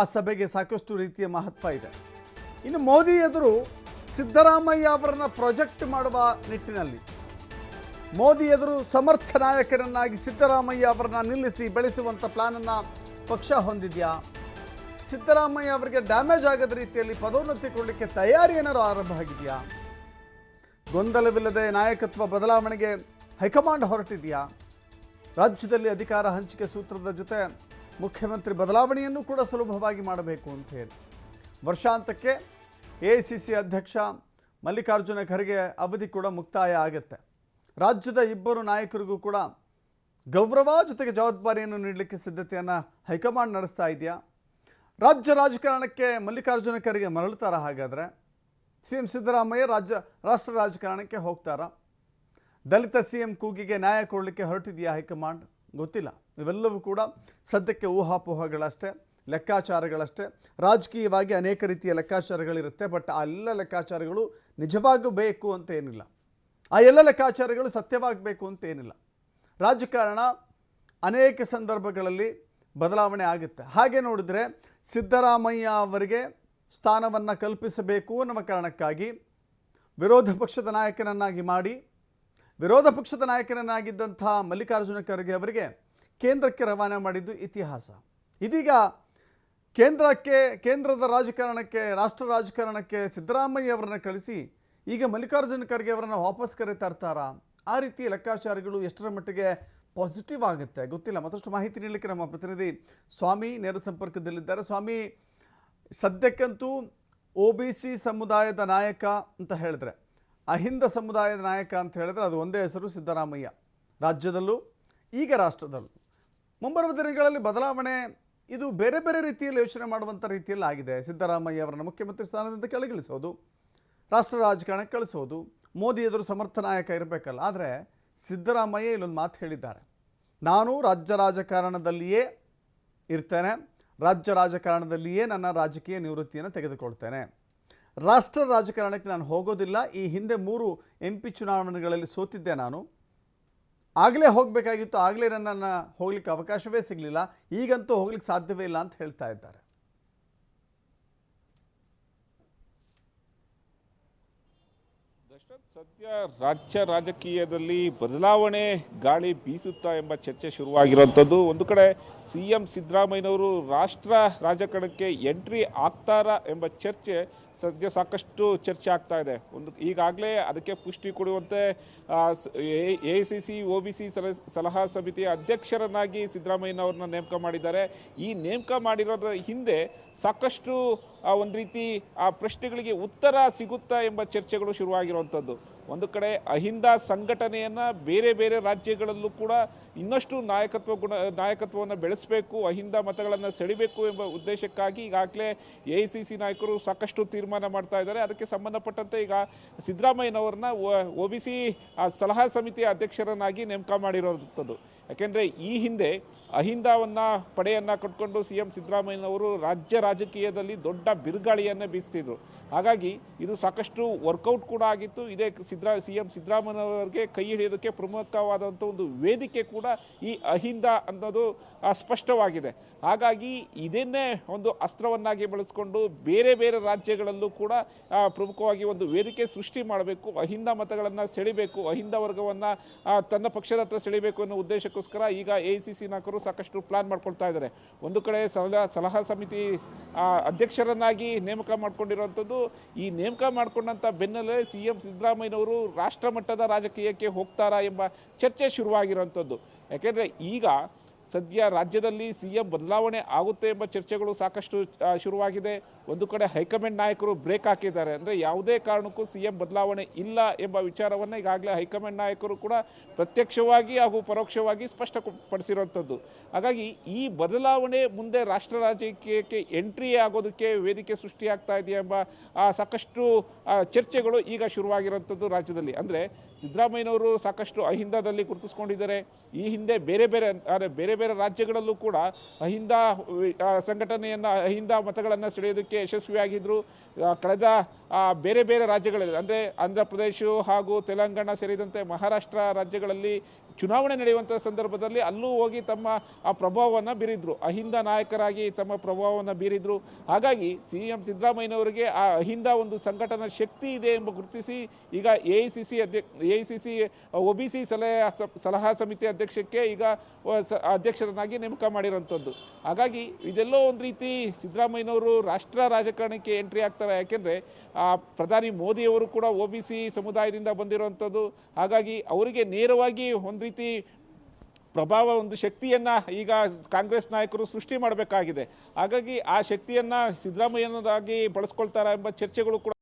ಆ ಸಭೆಗೆ ಸಾಕಷ್ಟು ರೀತಿಯ ಮಹತ್ವ ಇದೆ. ಇನ್ನು ಮೋದಿ ಎದುರು ಸಿದ್ದರಾಮಯ್ಯ ಅವರನ್ನ ಪ್ರೊಜೆಕ್ಟ್ ಮಾಡುವ ನಿಟ್ಟಿನಲ್ಲಿ. ಮೋದಿ ಎದುರು ಸಮರ್ಥ ನಾಯಕರನ್ನಾಗಿ ಸಿದ್ದರಾಮಯ್ಯ ಅವರನ್ನ ನಿಲ್ಲಿಸಿ ಬೆಳೆಸುವಂಥ ಪ್ಲಾನನ್ನು ಪಕ್ಷ ಹೊಂದಿದೆಯಾ? ಸಿದ್ದರಾಮಯ್ಯ ಅವರಿಗೆ ಡ್ಯಾಮೇಜ್ ಆಗದ ರೀತಿಯಲ್ಲಿ ಪದೋನ್ನತಿ ಕೊಡಲಿಕ್ಕೆ ತಯಾರಿ ಏನಾದರೂ ಆರಂಭ ಆಗಿದೆಯಾ? ಗೊಂದಲವಿಲ್ಲದೆ ನಾಯಕತ್ವ ಬದಲಾವಣೆಗೆ ಹೈಕಮಾಂಡ್ ಹೊರಟಿದೆಯಾ? ರಾಜ್ಯದಲ್ಲಿ ಅಧಿಕಾರ ಹಂಚಿಕೆ ಸೂತ್ರದ ಜೊತೆ ಮುಖ್ಯಮಂತ್ರಿ ಬದಲಾವಣೆಯನ್ನು ಕೂಡ ಸುಲಭವಾಗಿ ಮಾಡಬೇಕು ಅಂತ ಹೇಳಿ. ವರ್ಷಾಂತಕ್ಕೆ ಎ ಅಧ್ಯಕ್ಷ ಮಲ್ಲಿಕಾರ್ಜುನ ಖರ್ಗೆ ಅವಧಿ ಕೂಡ ಮುಕ್ತಾಯ ಆಗುತ್ತೆ. ರಾಜ್ಯದ ಇಬ್ಬರು ನಾಯಕರಿಗೂ ಕೂಡ ಗೌರವ ಜೊತೆಗೆ ಜವಾಬ್ದಾರಿಯನ್ನು ನೀಡಲಿಕ್ಕೆ ಸಿದ್ಧತೆಯನ್ನು ಹೈಕಮಾಂಡ್ ನಡೆಸ್ತಾ ಇದೆಯಾ? ರಾಜ್ಯ ರಾಜಕಾರಣಕ್ಕೆ ಮಲ್ಲಿಕಾರ್ಜುನ ಖರ್ಗೆ ಮರಳುತ್ತಾರ ಹಾಗಾದರೆ? ಸಿ ಎಂ ಸಿದ್ದರಾಮಯ್ಯ ರಾಜ್ಯ, ರಾಷ್ಟ್ರ ರಾಜಕಾರಣಕ್ಕೆ ಹೋಗ್ತಾರಾ? ದಲಿತ ಸಿ ಎಂ ಕೂಗಿಗೆ ನ್ಯಾಯ ಕೊಡಲಿಕ್ಕೆ ಹೊರಟಿದೆಯಾ ಹೈಕಮಾಂಡ್? ಗೊತ್ತಿಲ್ಲ. ಇವೆಲ್ಲವೂ ಕೂಡ ಸದ್ಯಕ್ಕೆ ಊಹಾಪೋಹಗಳಷ್ಟೇ, ಲೆಕ್ಕಾಚಾರಗಳಷ್ಟೇ. ರಾಜಕೀಯವಾಗಿ ಅನೇಕ ರೀತಿಯ ಲೆಕ್ಕಾಚಾರಗಳಿರುತ್ತೆ, ಬಟ್ ಆ ಎಲ್ಲ ಲೆಕ್ಕಾಚಾರಗಳು ನಿಜವಾಗಬೇಕು ಅಂತ ಏನಿಲ್ಲ. ಆ ಎಲ್ಲ ಲೆಕ್ಕಾಚಾರಗಳು ಸತ್ಯವಾಗಬೇಕು ಅಂತ ಏನಿಲ್ಲ. ರಾಜಕಾರಣ ಅನೇಕ ಸಂದರ್ಭಗಳಲ್ಲಿ ಬದಲಾವಣೆ ಆಗುತ್ತೆ. ಹಾಗೆ ನೋಡಿದರೆ ಸಿದ್ದರಾಮಯ್ಯ ಅವರಿಗೆ ಸ್ಥಾನವನ್ನು ಕಲ್ಪಿಸಬೇಕು ಅನ್ನುವ ಕಾರಣಕ್ಕಾಗಿ ವಿರೋಧ ಪಕ್ಷದ ನಾಯಕನನ್ನಾಗಿ ಮಾಡಿ ವಿರೋಧ ಪಕ್ಷದ ನಾಯಕನನ್ನಾಗಿದ್ದಂಥ ಮಲ್ಲಿಕಾರ್ಜುನ ಖರ್ಗೆ ಅವರಿಗೆ ಕೇಂದ್ರಕ್ಕೆ ರವಾನೆ ಮಾಡಿದ್ದು ಇತಿಹಾಸ. ಇದೀಗ ಕೇಂದ್ರಕ್ಕೆ, ಕೇಂದ್ರದ ರಾಜಕಾರಣಕ್ಕೆ, ರಾಷ್ಟ್ರ ರಾಜಕಾರಣಕ್ಕೆ ಸಿದ್ದರಾಮಯ್ಯ ಅವರನ್ನು ಕಳಿಸಿ ಈಗ ಮಲ್ಲಿಕಾರ್ಜುನ ಖರ್ಗೆ ಅವರನ್ನು ವಾಪಸ್ ಕರೆ ತರ್ತಾರಾ? ಆ ರೀತಿ ಲೆಕ್ಕಾಚಾರಗಳು ಎಷ್ಟರ ಮಟ್ಟಿಗೆ ಪಾಸಿಟಿವ್ ಆಗುತ್ತೆ? ಗೊತ್ತಿಲ್ಲ. ಮತ್ತಷ್ಟು ಮಾಹಿತಿ ನೀಡಲಿಕ್ಕೆ ನಮ್ಮ ಪ್ರತಿನಿಧಿ ಸ್ವಾಮಿ ನೇರ ಸಂಪರ್ಕದಲ್ಲಿದ್ದಾರೆ. ಸ್ವಾಮಿ, ಸದ್ಯಕ್ಕಂತೂ ಒ ಬಿ ಸಿ ಸಮುದಾಯದ ನಾಯಕ ಅಂತ ಹೇಳಿದ್ರೆ ಅಹಿಂದ ಸಮುದಾಯದ ನಾಯಕ ಅಂತ ಹೇಳಿದ್ರೆ ಅದು ಒಂದೇ ಹೆಸರು ಸಿದ್ದರಾಮಯ್ಯ. ರಾಜ್ಯದಲ್ಲೂ, ಈಗ ರಾಷ್ಟ್ರದಲ್ಲೂ. ಮುಂಬರುವ ದಿನಗಳಲ್ಲಿ ಬದಲಾವಣೆ ಇದು ಬೇರೆ ಬೇರೆ ರೀತಿಯಲ್ಲಿ ಯೋಚನೆ ಮಾಡುವಂಥ ರೀತಿಯಲ್ಲಿ ಆಗಿದೆ. ಸಿದ್ದರಾಮಯ್ಯ ಅವರನ್ನು ಮುಖ್ಯಮಂತ್ರಿ ಸ್ಥಾನದಿಂದ ಕೆಳಗಿಳಿಸೋದು, ರಾಷ್ಟ್ರ ರಾಜಕಾರಣಕ್ಕೆ ಕಳಿಸೋದು, ಮೋದಿ ಎದುರು ಸಮರ್ಥ ನಾಯಕ ಇರಬೇಕಲ್ಲ. ಆದರೆ ಸಿದ್ದರಾಮಯ್ಯ ಇಲ್ಲೊಂದು ಮಾತು ಹೇಳಿದ್ದಾರೆ. ನಾನು ರಾಜ್ಯ ರಾಜಕಾರಣದಲ್ಲಿಯೇ ಇರ್ತೇನೆ, ರಾಜ್ಯ ರಾಜಕಾರಣದಲ್ಲಿಯೇ ನನ್ನ ರಾಜಕೀಯ ನಿವೃತ್ತಿಯನ್ನು ತೆಗೆದುಕೊಳ್ತೇನೆ. ರಾಷ್ಟ್ರ ರಾಜಕಾರಣಕ್ಕೆ ನಾನು ಹೋಗೋದಿಲ್ಲ. ಈ ಹಿಂದೆ ಮೂರು ಎಂ ಪಿ ಚುನಾವಣೆಗಳಲ್ಲಿ ಸೋತಿದ್ದೆ ನಾನು. ಆಗಲೇ ಹೋಗಬೇಕಾಗಿತ್ತು. ಆಗಲೇ ನನ್ನನ್ನು ಹೋಗ್ಲಿಕ್ಕೆ ಅವಕಾಶವೇ ಸಿಗಲಿಲ್ಲ. ಈಗಂತೂ ಹೋಗ್ಲಿಕ್ಕೆ ಸಾಧ್ಯವೇ ಇಲ್ಲ ಅಂತ ಹೇಳ್ತಾ ಇದ್ದಾರೆ. ಸದ್ಯ ರಾಜ್ಯ ರಾಜಕೀಯದಲ್ಲಿ ಬದಲಾವಣೆ ಗಾಳಿ ಬೀಸುತ್ತಾ ಎಂಬ ಚರ್ಚೆ ಶುರುವಾಗಿರುವಂಥದ್ದು. ಒಂದು ಕಡೆ ಸಿ ಎಂ ಸಿದ್ದರಾಮಯ್ಯನವರು ರಾಷ್ಟ್ರ ರಾಜಕಾರಣಕ್ಕೆ ಎಂಟ್ರಿ ಆಗ್ತಾರಾ ಎಂಬ ಚರ್ಚೆ ಸದ್ಯ ಸಾಕಷ್ಟು ಚರ್ಚೆ ಆಗ್ತಾ ಇದೆ. ಒಂದು ಈಗಾಗಲೇ ಅದಕ್ಕೆ ಪುಷ್ಟಿ ಕೊಡುವಂತೆ A C C, O B C ಸಲಹಾ ಸಮಿತಿಯ ಅಧ್ಯಕ್ಷರನ್ನಾಗಿ ಸಿದ್ದರಾಮಯ್ಯನವ್ರನ್ನ ನೇಮಕ ಮಾಡಿದ್ದಾರೆ. ಈ ನೇಮಕ ಮಾಡಿರೋದ್ರ ಹಿಂದೆ ಸಾಕಷ್ಟು ಒಂದು ರೀತಿ, ಆ, ಪ್ರಶ್ನೆಗಳಿಗೆ ಉತ್ತರ ಸಿಗುತ್ತಾ ಎಂಬ ಚರ್ಚೆಗಳು ಶುರುವಾಗಿರುವಂಥದ್ದು. ಒಂದು ಕಡೆ ಅಹಿಂದ ಸಂಘಟನೆಯನ್ನು ಬೇರೆ ಬೇರೆ ರಾಜ್ಯಗಳಲ್ಲೂ ಕೂಡ ಇನ್ನಷ್ಟು ನಾಯಕತ್ವ ಗುಣ, ನಾಯಕತ್ವವನ್ನು ಬೆಳೆಸಬೇಕು, ಅಹಿಂದ ಮತಗಳನ್ನು ಸೆಳಿಬೇಕು ಎಂಬ ಉದ್ದೇಶಕ್ಕಾಗಿ ಈಗಾಗಲೇ ಎ ಐ ಸಿ ಸಿ ನಾಯಕರು ಸಾಕಷ್ಟು ತೀರ್ಮಾನ ಮಾಡ್ತಾ ಇದ್ದಾರೆ. ಅದಕ್ಕೆ ಸಂಬಂಧಪಟ್ಟಂತೆ ಈಗ ಸಿದ್ದರಾಮಯ್ಯನವರನ್ನ ಒ ಬಿ ಸಿ ಸಲಹಾ ಸಮಿತಿಯ ಅಧ್ಯಕ್ಷರನ್ನಾಗಿ ನೇಮಕ ಮಾಡಿರೋಂಥದ್ದು. ಯಾಕೆಂದರೆ ಈ ಹಿಂದೆ ಅಹಿಂದವನ್ನು ಪಡೆಯನ್ನು ಕಟ್ಕೊಂಡು ಸಿ ಎಂ ಸಿದ್ದರಾಮಯ್ಯನವರು ರಾಜ್ಯ ರಾಜಕೀಯದಲ್ಲಿ ದೊಡ್ಡ ಬಿರುಗಾಳಿಯನ್ನು ಬೀಸ್ತಿದ್ರು. ಹಾಗಾಗಿ ಇದು ಸಾಕಷ್ಟು ವರ್ಕೌಟ್ ಕೂಡ ಆಗಿತ್ತು. ಇದೇ ಸಿದ್ದರಾ ಸಿ ಎಂ ಸಿದ್ದರಾಮಯ್ಯನವರಿಗೆ ಕೈ ಹಿಡಿಯೋದಕ್ಕೆ ಪ್ರಮುಖವಾದಂಥ ಒಂದು ವೇದಿಕೆ ಕೂಡ ಈ ಅಹಿಂದ ಅನ್ನೋದು ಸ್ಪಷ್ಟವಾಗಿದೆ. ಹಾಗಾಗಿ ಇದನ್ನೇ ಒಂದು ಅಸ್ತ್ರವನ್ನಾಗಿ ಬಳಸ್ಕೊಂಡು ಬೇರೆ ಬೇರೆ ರಾಜ್ಯಗಳಲ್ಲೂ ಕೂಡ ಪ್ರಮುಖವಾಗಿ ಒಂದು ವೇದಿಕೆ ಸೃಷ್ಟಿ ಮಾಡಬೇಕು, ಅಹಿಂದ ಮತಗಳನ್ನು ಸೆಳಿಬೇಕು, ಅಹಿಂದ ವರ್ಗವನ್ನು ತನ್ನ ಪಕ್ಷದ ಹತ್ರ ಸೆಳಿಬೇಕು ಅನ್ನೋ ಉದ್ದೇಶಕ್ಕೋಸ್ಕರ ಈಗ ಎ ಸಿ ಸಿ ನಾಯಕರು ಸಾಕಷ್ಟು ಪ್ಲಾನ್ ಮಾಡ್ಕೊಳ್ತಾ ಇದ್ದಾರೆ. ಒಂದು ಕಡೆ ಸಲಹಾ ಸಲಹಾ ಸಮಿತಿ ಅಧ್ಯಕ್ಷರನ್ನಾಗಿ ನೇಮಕ ಮಾಡ್ಕೊಂಡಿರುವಂಥದ್ದು, ಈ ನೇಮಕ ಮಾಡಿಕೊಂಡಂಥ ಬೆನ್ನಲ್ಲೇ ಸಿ ಎಂ ಸಿದ್ದರಾಮಯ್ಯನವರು ರಾಷ್ಟ್ರ ಮಟ್ಟದ ರಾಜಕೀಯಕ್ಕೆ ಹೋಗ್ತಾರಾ ಎಂಬ ಚರ್ಚೆ ಶುರುವಾಗಿರುವಂಥದ್ದು. ಯಾಕೆಂದರೆ ಈಗ ಸದ್ಯ ರಾಜ್ಯದಲ್ಲಿ ಸಿ ಎಂ ಬದಲಾವಣೆ ಆಗುತ್ತೆ ಎಂಬ ಚರ್ಚೆಗಳು ಸಾಕಷ್ಟು ಶುರುವಾಗಿದೆ. ಒಂದು ಕಡೆ ಹೈಕಮಾಂಡ್ ನಾಯಕರು ಬ್ರೇಕ್ ಹಾಕಿದ್ದಾರೆ. ಅಂದರೆ ಯಾವುದೇ ಕಾರಣಕ್ಕೂ ಸಿ ಎಂ ಬದಲಾವಣೆ ಇಲ್ಲ ಎಂಬ ವಿಚಾರವನ್ನು ಈಗಾಗಲೇ ಹೈಕಮಾಂಡ್ ನಾಯಕರು ಕೂಡ ಪ್ರತ್ಯಕ್ಷವಾಗಿ ಹಾಗೂ ಪರೋಕ್ಷವಾಗಿ ಸ್ಪಷ್ಟಪಡಿಸಿರುವಂಥದ್ದು. ಹಾಗಾಗಿ ಈ ಬದಲಾವಣೆ ಮುಂದೆ ರಾಷ್ಟ್ರ ರಾಜಕೀಯಕ್ಕೆ ಎಂಟ್ರಿ ಆಗೋದಕ್ಕೆ ವೇದಿಕೆ ಸೃಷ್ಟಿಯಾಗ್ತಾ ಇದೆಯಾ ಎಂಬ ಸಾಕಷ್ಟು ಚರ್ಚೆಗಳು ಈಗ ಶುರುವಾಗಿರುವಂಥದ್ದು ರಾಜ್ಯದಲ್ಲಿ. ಅಂದರೆ ಸಿದ್ದರಾಮಯ್ಯನವರು ಸಾಕಷ್ಟು ಅಹಿಂದದಲ್ಲಿ ಗುರುತಿಸ್ಕೊಂಡಿದ್ದಾರೆ. ಈ ಹಿಂದೆ ಬೇರೆ ಬೇರೆ, ಅಂದರೆ ಬೇರೆ ಬೇರೆ ಬೇರೆ ರಾಜ್ಯಗಳಲ್ಲೂ ಕೂಡ ಅಹಿಂದ ಸಂಘಟನೆಯನ್ನು ಅಹಿಂದ ಮತಗಳನ್ನು ಸೆಳೆಯೋದಕ್ಕೆ ಯಶಸ್ವಿಯಾಗಿದ್ರು. ಆ, ಕಳೆದ ಬೇರೆ ಬೇರೆ ರಾಜ್ಯಗಳಲ್ಲಿ ಅಂದರೆ ಆಂಧ್ರ ಪ್ರದೇಶ ಹಾಗೂ ತೆಲಂಗಾಣ ಸೇರಿದಂತೆ ಮಹಾರಾಷ್ಟ್ರ ರಾಜ್ಯಗಳಲ್ಲಿ ಚುನಾವಣೆ ನಡೆಯುವಂಥ ಸಂದರ್ಭದಲ್ಲಿ ಅಲ್ಲೂ ಹೋಗಿ ತಮ್ಮ ಆ ಪ್ರಭಾವವನ್ನು ಬೀರಿದ್ರು. ಅಹಿಂದ ನಾಯಕರಾಗಿ ತಮ್ಮ ಪ್ರಭಾವವನ್ನು ಬೀರಿದ್ರು. ಹಾಗಾಗಿ ಸಿ ಎಂ ಸಿದ್ದರಾಮಯ್ಯನವರಿಗೆ ಆ ಅಹಿಂದ ಒಂದು ಸಂಘಟನಾ ಶಕ್ತಿ ಇದೆ ಎಂಬ ಗುರುತಿಸಿ ಈಗ ಎ ಐ ಸಿ ಸಿ ಅಧ್ಯಕ್ಷ A I C C O B C ಸಲಹೆ ಸಲಹಾ ಸಮಿತಿ ಅಧ್ಯಕ್ಷಕ್ಕೆ ಈಗ ಅಧ್ಯಕ್ಷರನ್ನಾಗಿ ನೇಮಕ ಮಾಡಿರೋಂಥದ್ದು ಹಾಗಾಗಿ ಇದೆಲ್ಲೋ ಒಂದು ರೀತಿ ಸಿದ್ದರಾಮಯ್ಯನವರು ರಾಷ್ಟ್ರ ರಾಜಕಾರಣಕ್ಕೆ ಎಂಟ್ರಿ ಆಗ್ತಾರೆ. ಯಾಕೆಂದರೆ ಪ್ರಧಾನಿ ಮೋದಿಯವರು ಕೂಡ ಒ ಬಿ ಸಿ ಸಮುದಾಯದಿಂದ ಬಂದಿರುವಂಥದ್ದು. ಹಾಗಾಗಿ ಅವರಿಗೆ ನೇರವಾಗಿ ಒಂದು ರೀತಿ ಪ್ರಭಾವ, ಒಂದು ಶಕ್ತಿಯನ್ನು ಈಗ ಕಾಂಗ್ರೆಸ್ ನಾಯಕರು ಸೃಷ್ಟಿ ಮಾಡಬೇಕಾಗಿದೆ. ಹಾಗಾಗಿ ಆ ಶಕ್ತಿಯನ್ನು ಸಿದ್ದರಾಮಯ್ಯನದಾಗಿ ಬಳಸ್ಕೊಳ್ತಾರೆ ಎಂಬ ಚರ್ಚೆಗಳು ಕೂಡ